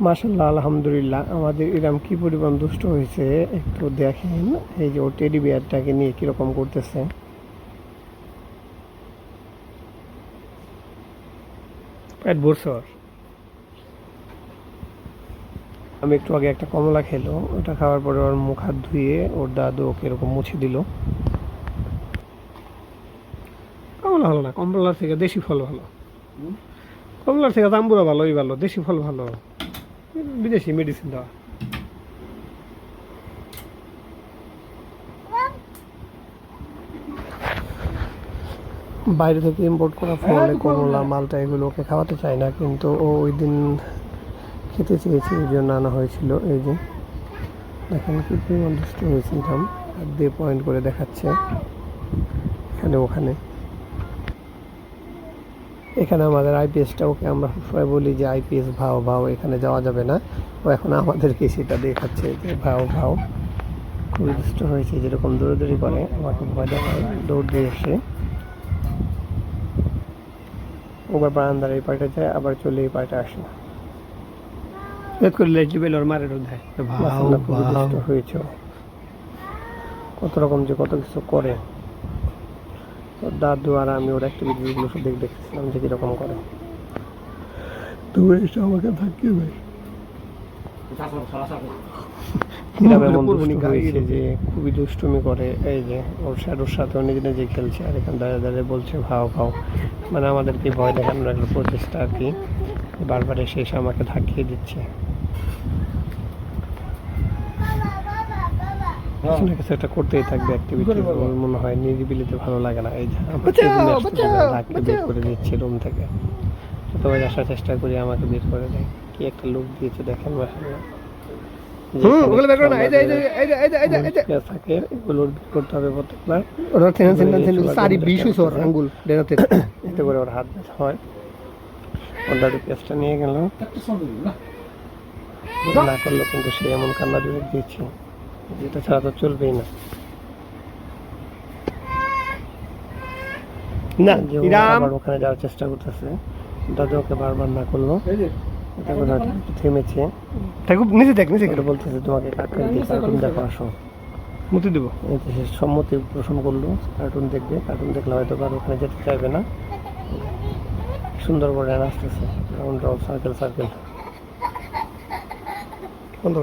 মাসাল্লাহ আলহামদুলিল্লাহ। আমাদের ইরাম কি পরিমাণ দুষ্ট হয়েছে একটু দেখেন এই যে ও টেডি বিয়ারটাকে নিয়ে কীরকম করতেছে। পেট ওর। আমি একটু আগে একটা কমলা খেলো ওটা খাওয়ার পরে ওর মুখ হাত ধুয়ে ওর দাদু ওকে এরকম মুছে দিল। কমলা ভালো না কমলার থেকে দেশি ফল ভালো। কমলার থেকে জাম্বুরা ভালোই ভালো দেশি ফল ভালো। বিদেশি মেডিসিন দেওয়া বাইরে থেকে ইম্পোর্ট করা ফলে কমলা মালটা এগুলো ওকে খাওয়াতে চায় না কিন্তু ও ওই দিন খেতে চেয়েছে এই জন্য আনা হয়েছিল এই যে। দেখেন কি পরিমাণ দুষ্ট হয়েছে এরকম দিয়ে পয়েন্ট করে দেখাচ্ছে এখানে ওখানে। এখানে আমাদের আইপিএসটা ওকে আমরা সবাই বলি যে আইপিএস ভাও ভাও এখানে যাওয়া যাবে না। ও এখন আমাদেরকে সেটা দেখাচ্ছে যে ভাও ভাও। খুবই দুষ্ট হয়েছে যেরকম দৌড়াদৌড়ি করে আমাকে ভয় দেখায় দৌড় দিয়ে এসে। ওবার বারান্দার এই পাশে যায় আবার চলে এই পাশে আসে। এত করে লেজি বেল ওর মারে দেয়। খুবই দুষ্ট হয়েছে কত রকম যে কত কিছু করে। ওর দাদু আর আমি ওর অ্যাক্টিভিটিগুলো সব দেখে দেখতেছিলাম যে কীরকম করে। তুমি এসে আমাকে থাকিয়ে হয়েছে যে খুবই দুষ্টুমি করে এই যে ওর শ্যাডোর সাথে ও নিজে নিজে খেলছে আর এখানে দাঁড়িয়ে দাঁড়িয়ে বলছে ভাও ভাও। মানে আমাদেরকে ভয় দেখানোর একটা প্রচেষ্টা আর কি। বারবার এসে এসে আমাকে ধাক্কিয়ে দিচ্ছে। কিছু না কিছু একটা করতেই থাকবে অ্যাক্টিভিটি ওর মনে হয় নিরিবিলিতে ভালো লাগে না। এই যে আমাকে বের করে দিচ্ছে রুম থেকে। সবাই আসার চেষ্টা করি আমাকে বের করে দেয়। কি একটা লোক দিয়েছে দেখেন মাসাল্লাহ এতে করে ওর হাত ব্যথা হয়। পেঁয়াজটা নিয়ে গেল না? করল কিন্তু সে এমন কান্না দূরে দিয়েছে। যেটা ছাড়া তো চলবেই না। আবার ওখানে যাওয়ার চেষ্টা করতেছে। দাদু ওকে বারবার না করল। হয়তো থেমেছে। থাকু নিচে দেখ নিচে এটা বলতেছে তোমাকে কার্টুন দিয়ে কার্টুন দেখো আসো। মুতি দেবো। সে সম্মতি পোষণ করল কার্টুন দেখবে কার্টুন দেখলে হয়তো আর ওখানে যেতে চাইবে না। সুন্দর করে আসতেছে। রাউন্ড রাউন্ড সার্কেল সার্কেল বন্ধ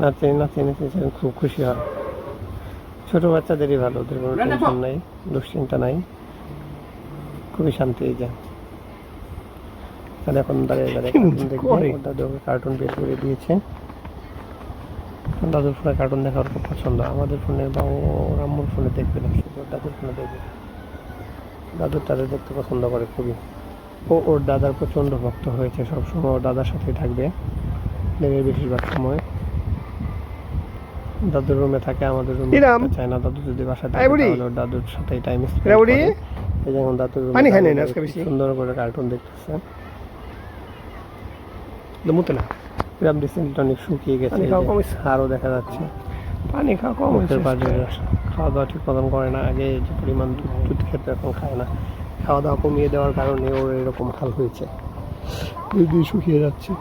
নাচে নাচে নাচে খুব খুশি হয়। ছোটো বাচ্চাদেরই ভালো ওদের কোনো টেনশন নাই দুশ্চিন্তা নাই। খুবই শান্তি এই যায় তাহলে এখন দাঁড়িয়ে দাঁড়িয়ে কার্টুন দেখবে দাদু কার্টুন বের করে দিয়েছে। দাদুর ফোনে কার্টুন দেখা ওর খুব পছন্দ। আমাদের ফোনে বা ওর আম্মুর ফোনে দেখবে না শুধু ওর দাদুর ফোনে দেখবে। দাদুর তাদের দেখতে পছন্দ করে খুবই। ও ওর দাদার প্রচণ্ড ভক্ত হয়েছে সবসময়। ওর দাদার সাথেই থাকবে। দিনের বেশিরভাগ সময়। দাদুর রুমে থাকে আমাদের রুমে ইরাম। চায় না। দাদু যদি বাসায় থাকে তাহলে দাদুর সাথেই টাইম স্পেন্ড? করে। এই যেমন দাদুর রুমে পানি খায় না আজকে বেশি? সুন্দর করে কার্টুন দেখতেছে। মুতে না। গ্রাম অনেক শুকিয়ে গেছে? আরও দেখা যাচ্ছে। পানি খাওয়া কম মুখের খাওয়া দাওয়া ঠিক মতন করে না আগে যে পরিমাণ দুধ দুধ খেত এখন খায় না। খাওয়া দাওয়া কমিয়ে দেওয়ার কারণে ওর এরকম হাল হয়েছে। শুকিয়ে যাচ্ছে।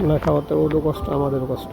না খাওয়াতে ওরও কষ্ট আমাদেরও কষ্ট